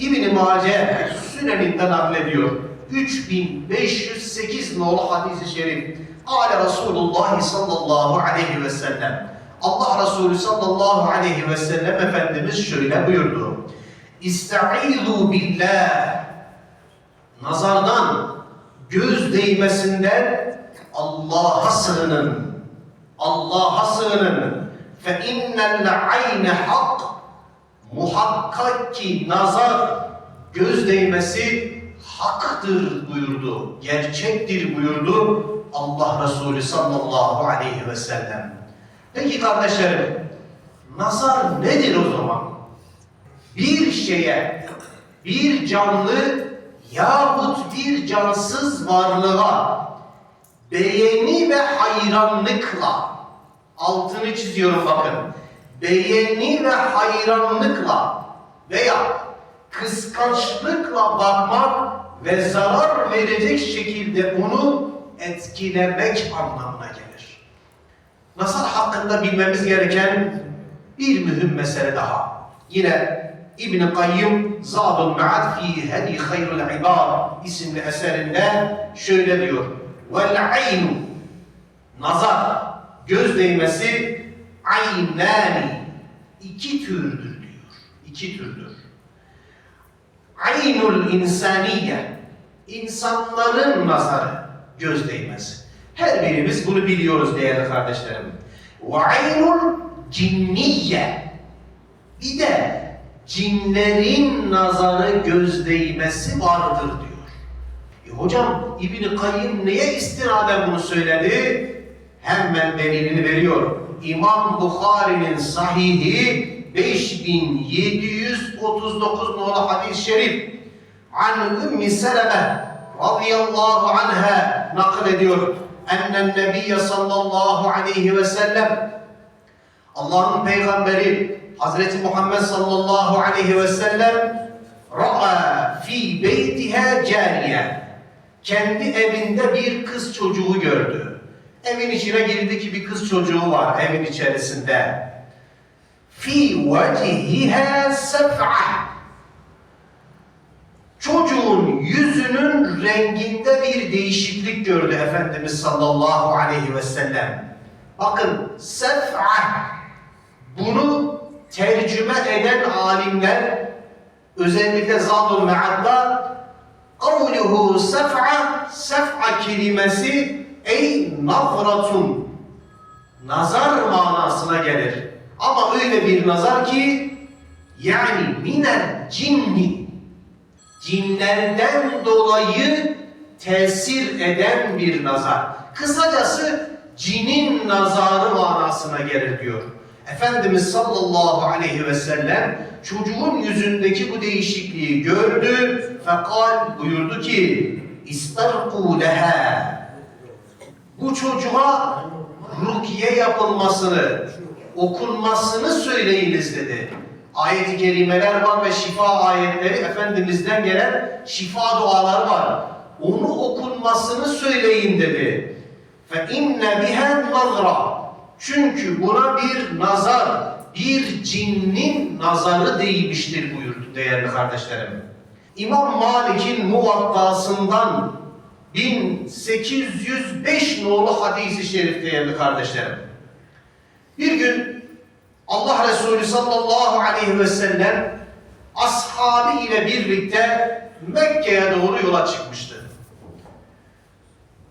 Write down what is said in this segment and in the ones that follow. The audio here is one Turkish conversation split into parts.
İbn-i Mace Sünen'inden naklediyor. 3508 nolu hadisi şerif. Ale Resulullah sallallahu aleyhi ve sellem. Allah Resulü sallallahu aleyhi ve sellem Efendimiz şöyle buyurdu. İstaizu billah. Nazardan, göz değmesinden Allah'a sığının. Allah'a sığının. Fe innel ayne hak. Muhakkak ki nazar, göz değmesi haktır buyurdu. Gerçektir buyurdu Allah Resulü sallallahu aleyhi ve sellem. Peki kardeşlerim, nazar nedir o zaman? Bir şeye, bir canlı yahut bir cansız varlığa beğeni ve hayranlıkla altını çiziyorum bakın. Beğeni ve hayranlıkla veya kıskançlıkla bakmak ve zarar verecek şekilde onu etkilemek anlamına gelir. Nazar hakkında bilmemiz gereken bir mühim mesele daha. Yine İbn-i Kayyum Zadul Ma'ad fi Hedi Hayrul İbad isimli eserinde şöyle diyor. Vel aynu nazar göz değmesi aynani iki türdür diyor. İki türdür. Aynul insaniye insanların nazarı göz değmesi. Her birimiz bunu biliyoruz değerli kardeşlerim. Ve aynul cinniye bir de cinlerin nazarı göz değmesi vardır diyor. E hocam İbn-i Kayyım neye istinaden bunu söyledi? Hemen delilini veriyor. İmam Bukhari'nin sahihi 5739 nolu hadis-i şerif an Ümmü Seleme radıyallahu anha nakl ediyor. Ennen Nebiye sallallahu aleyhi ve sellem Allah'ın peygamberi Hazreti Muhammed sallallahu aleyhi ve sellem ra'a fi beytiha cariye kendi evinde bir kız çocuğu gördü. Evin içine girdi ki bir kız çocuğu var evin içerisinde. Fi vecihiha sef'a Çocuğun yüzünün renginde bir değişiklik gördü Efendimiz sallallahu aleyhi ve sellem. Bakın sef'a bunu tercüme eden alimler özellikle Zadul Me'ad'da kavluhu sef'a sef'a kelimesi ey nazratun nazar manasına gelir. Ama öyle bir nazar ki yani minel cinni cinlerden dolayı tesir eden bir nazar. Kısacası cinin nazarı manasına gelir diyor. Efendimiz sallallahu aleyhi ve sellem çocuğun yüzündeki bu değişikliği gördü. Fekal buyurdu ki istarku leha bu çocuğa rukiye yapılmasını, okunmasını söyleyiniz dedi. Ayet-i kerimeler var ve şifa ayetleri Efendimiz'den gelen şifa duaları var. Onu okunmasını söyleyin dedi. Fe inne bihen nazra. Çünkü buna bir nazar, bir cinnin nazarı değmiştir buyurdu değerli kardeşlerim. İmam Malik'in muvattasından 1805 nolu hadisi şerif değerli kardeşlerim. Bir gün Allah Resulü sallallahu aleyhi ve sellem ashabı ile birlikte Mekke'ye doğru yola çıkmıştı.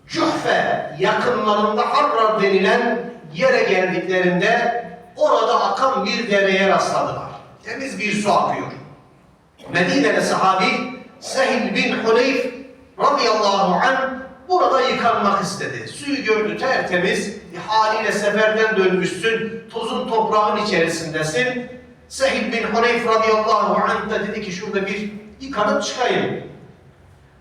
Cuhfe yakınlarında Harrar denilen yere geldiklerinde orada akan bir dereye rastladılar. Temiz bir su akıyor. Medine'de sahabi Sehil bin Huneyf radıyallahu anh burada yıkanmak istedi. Suyu gördü tertemiz, haliyle seferden dönmüşsün, tozun toprağın içerisindesin. Sehil bin Huneyf radıyallahu anh da dedi ki şurada bir yıkanıp çıkayım.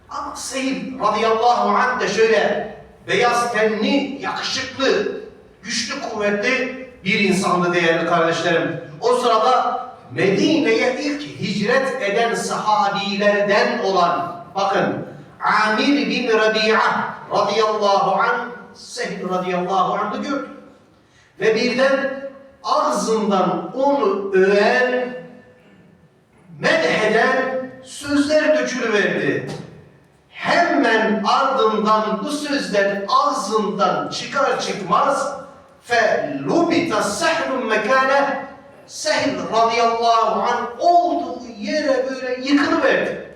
Ama Sehil radıyallahu anh de şöyle beyaz tenli, yakışıklı, güçlü, kuvvetli bir insandı değerli kardeşlerim. O sırada Medine'ye ilk hicret eden sahabilerden olan, bakın Amir bin Rabi'a radıyallahu anh, Sehl radıyallahu anh'ı gördü. Ve birden ağzından onu öven, medheden yıkılıverdi. Hemen ardından bu sözler ağzından çıkar çıkmaz lubita sehlun mekane Sehl radıyallahu anh olduğu yere böyle yıkılıverdi.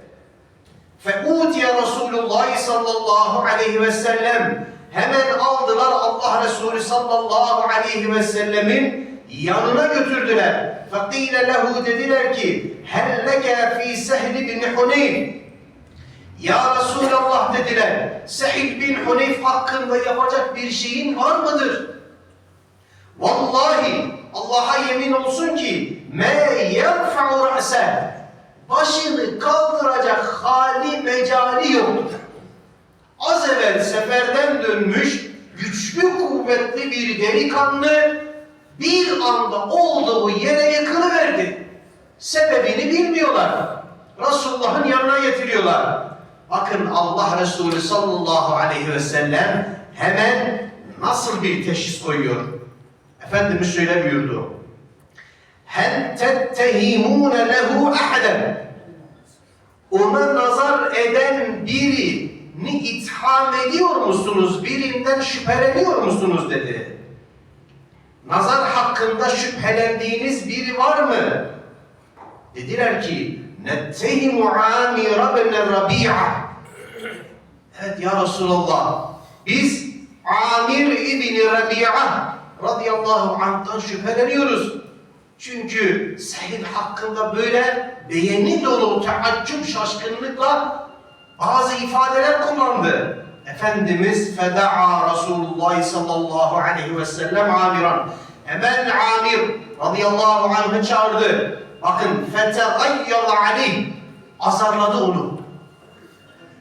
Fe utiye Resulullah sallallahu aleyhi ve sellem hemen aldılar Allah Resulü sallallahu aleyhi ve sellemin yanına götürdüler. Fakile lehu dediler ki helleke fi sehli bin Huneyf ya Resulallah dediler Sehil bin Huneyf hakkında yapacak bir şeyin var mıdır? Vallahi Allah'a yemin olsun ki me yenfa'u ra'se başını kaldıracak hali mecali yoktur. Az evvel seferden dönmüş güçlü kuvvetli bir delikanlı bir anda olduğu yere yıkılıverdi. Sebebini bilmiyorlar. Resulullah'ın yanına getiriyorlar. Bakın Allah Resulü sallallahu aleyhi ve sellem hemen nasıl bir teşhis koyuyor. Efendimiz şöyle buyurdu. Hel tettehimûne lehu ahaden. Ona nazar eden birini itham ediyor musunuz? Birinden şüpheleniyor musunuz dedi. Nazar hakkında şüphelendiğiniz biri var mı? Dediler ki nettehimu amir ibn Rabi'a. Evet ya Resulallah. Biz Amir İbni Rabi'a radıyallahu anh'tan şüpheleniyoruz. Çünkü Sehil hakkında böyle beğeni dolu teaccüp şaşkınlıkla bazı ifadeler kullandı. Efendimiz feda'a Resulullah sallallahu aleyhi ve sellem amiran. Hemen amir radıyallahu anh'ı çağırdı. Bakın fetegayyal aleyh azarladı onu.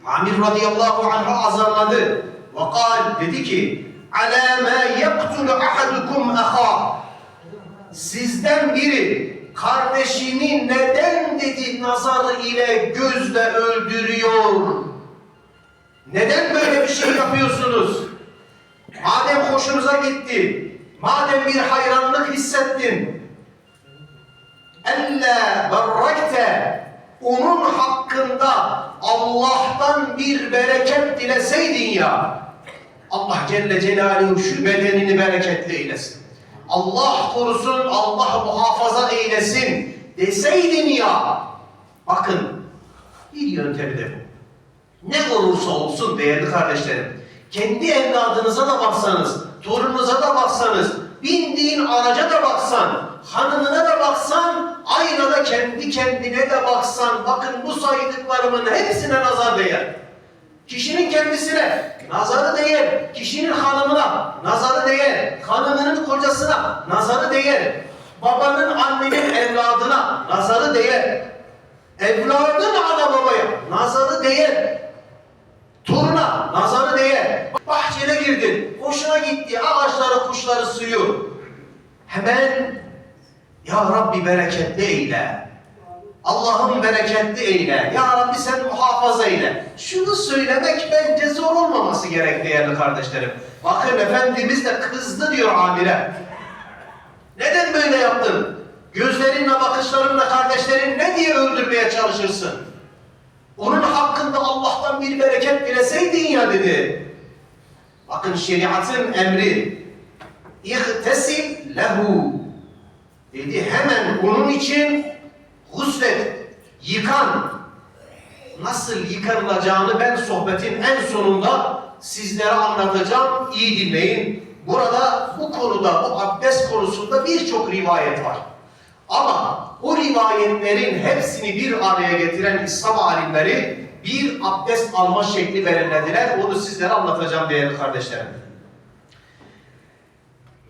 Amir radıyallahu anh'ı azarladı. Ve kal dedi ki alâ mâ yaktulu ahadukum ahâ Sizden biri kardeşini neden dedi nazar ile gözle öldürüyor? Neden böyle bir şey yapıyorsunuz? Madem hoşunuza gitti, madem bir hayranlık hissettin, elle berrekte onun hakkında Allah'tan bir bereket dileseydin ya Allah Celle Celaluhu şu bedenini bereketli eylesin. Allah korusun, Allah muhafaza eylesin deseydin ya bakın bir yöntemi de bu. Ne olursa olsun değerli kardeşlerim kendi evladınıza da baksanız, torununuza da baksanız, bindiğin araca da baksan, hanımına da baksan, aynada kendi kendine de baksan, bakın bu saydıklarımın hepsine nazar değer. Kişinin kendisine nazarı değer, kişinin hanımına nazarı değer, hanımının kocasına nazarı değer, babanın annenin evladına nazarı değer, evladın ana babaya nazarı değer, Toruna nazarı değer. Bahçene girdin. Hoşuna gitti. Ağaçları, kuşları suyu. Hemen Ya Rabbi bereketli eyle. Allah'ım bereketli eyle. Ya Rabbi sen muhafaza eyle. Şunu söylemek bence zor olmaması gerek değerli kardeşlerim. Bakın Efendimiz de kızdı diyor amire. Neden böyle yaptın? Gözlerinle, bakışlarınla kardeşlerin ne diye öldürmeye çalışırsın? Onun hakkında Allah'tan bir bereket dileseydin ya dedi. Bakın şeriatın emri. İhtesim lehu. Dedi hemen onun için guslet, yıkan Nasıl yıkanılacağını ben sohbetin en sonunda sizlere anlatacağım. İyi dinleyin. Burada bu konuda, bu abdest konusunda birçok rivayet var. Ama o rivayetlerin hepsini bir araya getiren İslam alimleri bir abdest alma şekli belirlediler. Onu sizlere anlatacağım değerli kardeşlerim.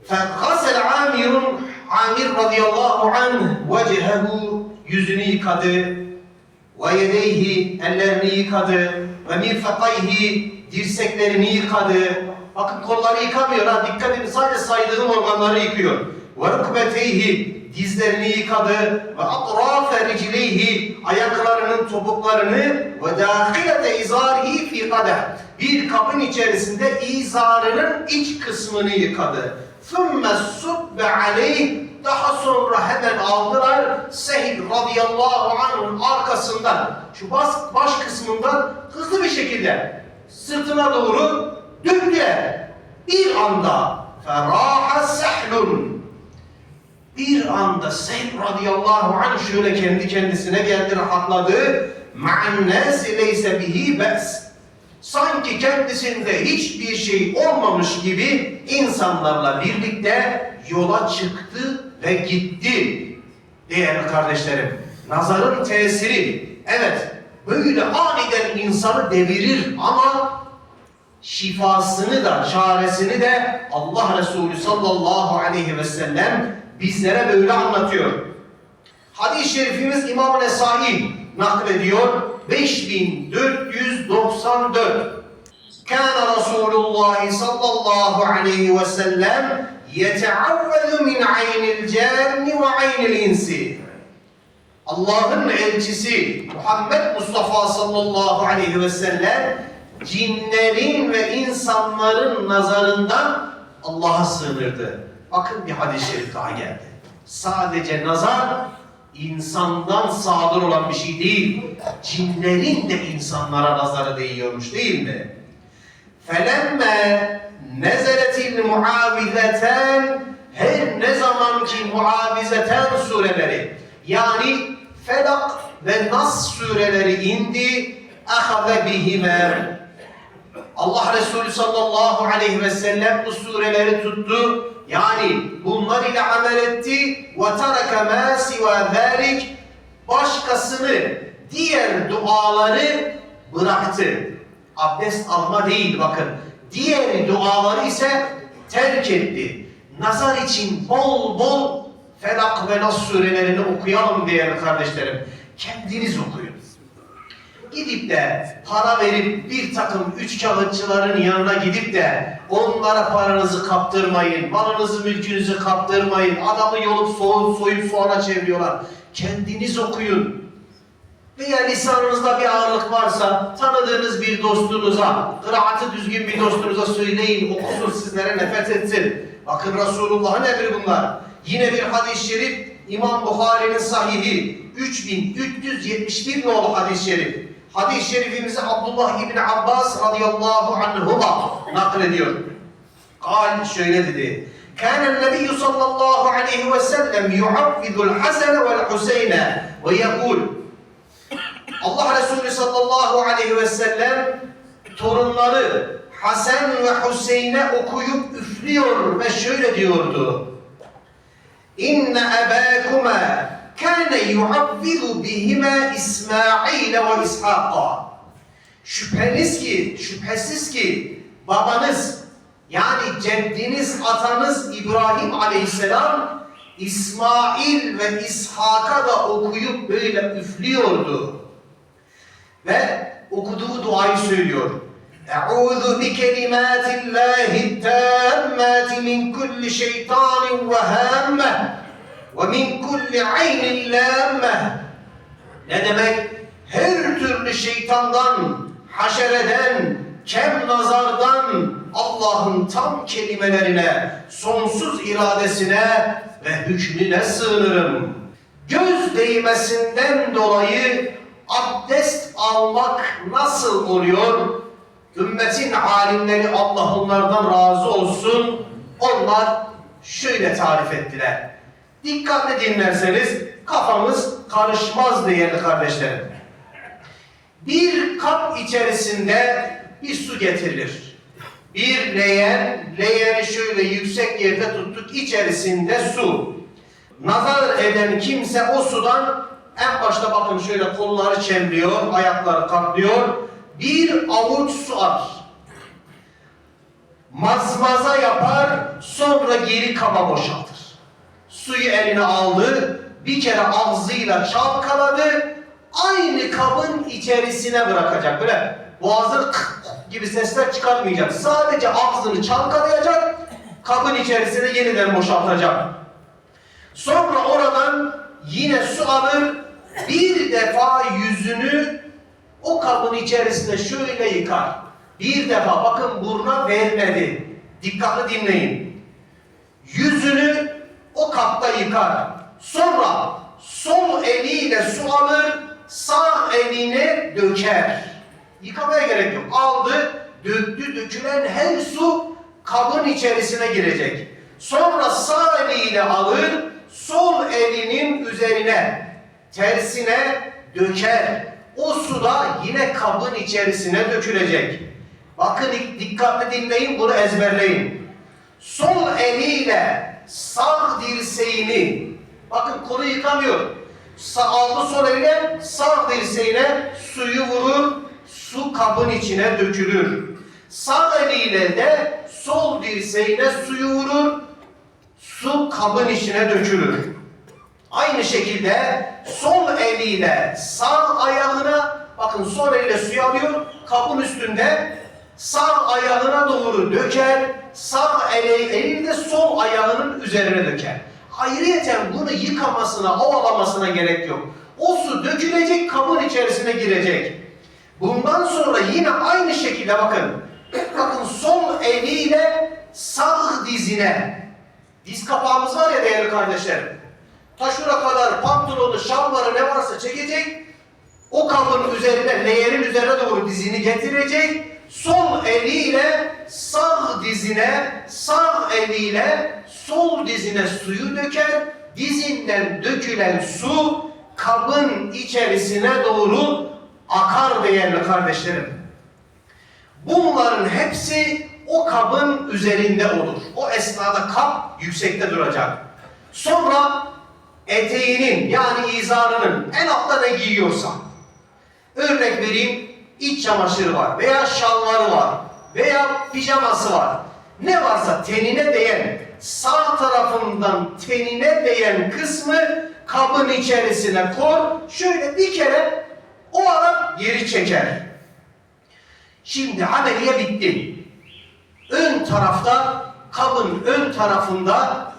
فَغَسَلْ عَامِرٌ Amir radıyallahu anh vecehehu yüzünü yıkadı ve yedeyhi ellerini yıkadı ve mirfakayhi dirseklerini yıkadı. Bakın kolları yıkamıyor ha dikkat edin sadece saydığım organları yıkıyor. Ve rukbeteyhi dizlerini yıkadı ve atrafe ricileyhi ayaklarının topuklarını ve dâhilete izârihi fi kadeh bir kabın içerisinde izarının iç kısmını yıkadı. ثُمَّ السُّبَّ عَلَيْهِ daha sonra hemen aldılar Sehil radıyallahu anh'ın arkasından şu baş, baş kısmından hızlı bir şekilde sırtına doğru döndüler. Bir anda feraha sehlun bir anda Sehl radıyallahu anh şöyle kendi kendisine geldi rahatladı. Ma'an nâsi leyse bihi be's. Sanki kendisinde hiçbir şey olmamış gibi insanlarla birlikte yola çıktı ve gitti. Değerli kardeşlerim, nazarın tesiri, evet böyle aniden insanı devirir ama şifasını da, çaresini de Allah Resulü sallallahu aleyhi ve sellem bizlere böyle anlatıyor. Hadis-i şerifimiz İmam Nesai naklediyor. 5494 Kana Resulullah sallallahu aleyhi ve sellem يتعوذ من عين الجان وعين الإنس Allah'ın elçisi Muhammed Mustafa sallallahu aleyhi ve sellem cinlerin ve insanların nazarından Allah'a sığınırdı. Bakın bir hadis-i şerif daha geldi. Sadece nazar insandan sadır olan bir şey değil. Cinlerin de insanlara nazarı değiyormuş değil mi? فَلَمَّا نَزَلَتِ الْمُعَاوِذَتَانِ Her ne zaman ki muavizeten sureleri yani Felak ve Nas sureleri indi اَخَذَ بِهِمَا Allah Resulü sallallahu aleyhi ve sellem bu sureleri tuttu. Yani bunlar ile amel etti. وَتَرَكَ مَا سِوَى ذَٰلِكِ Başkasını, diğer duaları bıraktı. Abdest alma değil bakın. Diğer duaları ise terk etti. Nazar için bol bol Felak ve Nas surelerini okuyalım değerli kardeşlerim. Kendiniz okuyun gidip de para verip bir takım üç kağıtçıların yanına gidip de onlara paranızı kaptırmayın, malınızı mülkünüzü kaptırmayın, adamı yolup soğup soyup soğana çeviriyorlar. Kendiniz okuyun Veya lisanınızda bir ağırlık varsa tanıdığınız bir dostunuza, kıraatı düzgün bir dostunuza söyleyin, okusun sizlere nefret etsin. Bakın Resulullah'ın emri bunlar. Yine bir hadis-i şerif İmam Bukhari'nin sahihi 3371 nolu hadis-i şerif. Hadis-i şerifimizi Abdullah İbni Abbas radıyallahu anhuma naklediyor. Kal şöyle dedi. كان النبي صلى الله عليه وسلم يعوذ الحسن والحسين ويقول Allah Resulü sallallahu aleyhi ve sellem torunları Hasan ve Hüseyin'e okuyup üflüyor ve şöyle diyordu. İnne ebâkuma kâne yuavvidu bihime İsmail ve İshak'a. Şüpheniz ki, şüphesiz ki babanız yani ceddiniz, atanız İbrahim aleyhisselam İsmail ve İshak'a da okuyup böyle üflüyordu. Ve okuduğu duayı söylüyor. Eûzu bi kelimâtillâhi tâmmâti min kulli şeytânin ve hâmme ve min kulli aynin lâmme. Ne demek? Her türlü şeytandan, haşereden, kem nazardan Allah'ın tam kelimelerine, sonsuz iradesine ve hükmüne sığınırım. Göz değmesinden dolayı abdest almak nasıl oluyor? Ümmetin alimleri Allah onlardan razı olsun. Onlar şöyle tarif ettiler. Dikkatli dinlerseniz kafamız karışmaz değerli kardeşlerim. Bir kap içerisinde bir su getirilir. Bir leğen, leğeni şöyle yüksek yerde tuttuk, içerisinde su. Nazar eden kimse o sudan en başta bakın şöyle kolları çemliyor, ayakları katlıyor. Bir avuç su alır. Mazmaza yapar, sonra geri kaba boşaltır. Suyu eline aldı, bir kere ağzıyla çalkaladı, aynı kabın içerisine bırakacak. Böyle boğazı gibi sesler çıkartmayacak. Sadece ağzını çalkalayacak, kabın içerisine yeniden boşaltacak. Sonra oradan yine su alır, bir defa yüzünü o kabın içerisinde şöyle yıkar. Bir defa bakın buruna vermedi. Dikkatli dinleyin. Yüzünü o kapta yıkar. Sonra sol eliyle su alır, sağ eline döker. Yıkamaya gerek yok. Aldı, döktü, dökülen her su kabın içerisine girecek. Sonra sağ eliyle alır, sol elinin üzerine, tersine döker. O su da yine kabın içerisine dökülecek. Bakın dikkatli dinleyin, bunu ezberleyin. Sol eliyle sağ dirseğini, bakın kolu yıkamıyor. Sağ, aldı sol eliyle sağ dirseğine suyu vurur, su kabın içine dökülür. Sağ eliyle de sol dirseğine suyu vurur, su kabın içine dökülür. Aynı şekilde sol eliyle sağ ayağına, bakın sol eliyle suyu alıyor, kabın üstünde sağ ayağına doğru döker, sağ eli, elini de sol ayağının üzerine döker. Ayrıyeten bunu yıkamasına, ovalamasına gerek yok. O su dökülecek, kabın içerisine girecek. Bundan sonra yine aynı şekilde bakın. Bakın sol eliyle sağ dizine. Diz kapağımız var ya değerli kardeşlerim. Ta şuna kadar pantolonu, şalvarı ne varsa çekecek. O kabın üzerine, leğenin üzerine doğru dizini getirecek. Sol eliyle sağ dizine, sağ eliyle sol dizine suyu döker. Dizinden dökülen su kabın içerisine doğru akar değerli kardeşlerim. Bunların hepsi o kabın üzerinde olur. O esnada kap yüksekte duracak. Sonra eteğinin yani izarının en altta ne giyiyorsa örnek vereyim iç çamaşırı var veya şalvarı var veya pijaması var. Ne varsa tenine değen sağ tarafından tenine değen kısmı kabın içerisine kor. Şöyle bir kere o ara geri çeker. Şimdi ameliye bitti. Ön tarafta kabın ön tarafında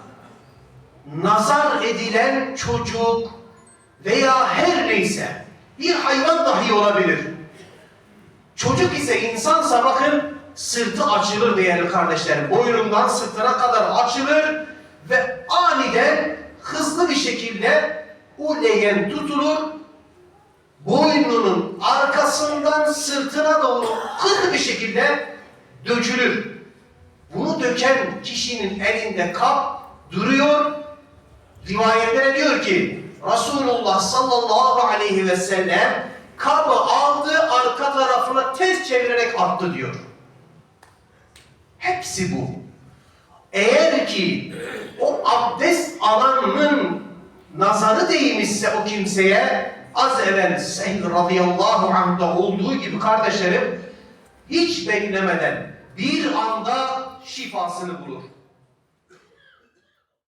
nazar edilen çocuk veya her neyse bir hayvan dahi olabilir. Çocuk ise insansa bakın sırtı açılır değerli kardeşlerim. Boynundan sırtına kadar açılır ve aniden hızlı bir şekilde o leğen tutulur. Boynunun arkasından sırtına doğru hızlı bir şekilde dökülür. Bunu döken kişinin elinde kap duruyor. Rivayetlere diyor ki Resulullah sallallahu aleyhi ve sellem kabı aldı arka tarafına ters çevirerek attı diyor. Hepsi bu. Eğer ki o abdest alanının nazarı değmişse o kimseye az evvel Seyyid radıyallahu anh'da olduğu gibi kardeşlerim hiç beklemeden bir anda şifasını bulur.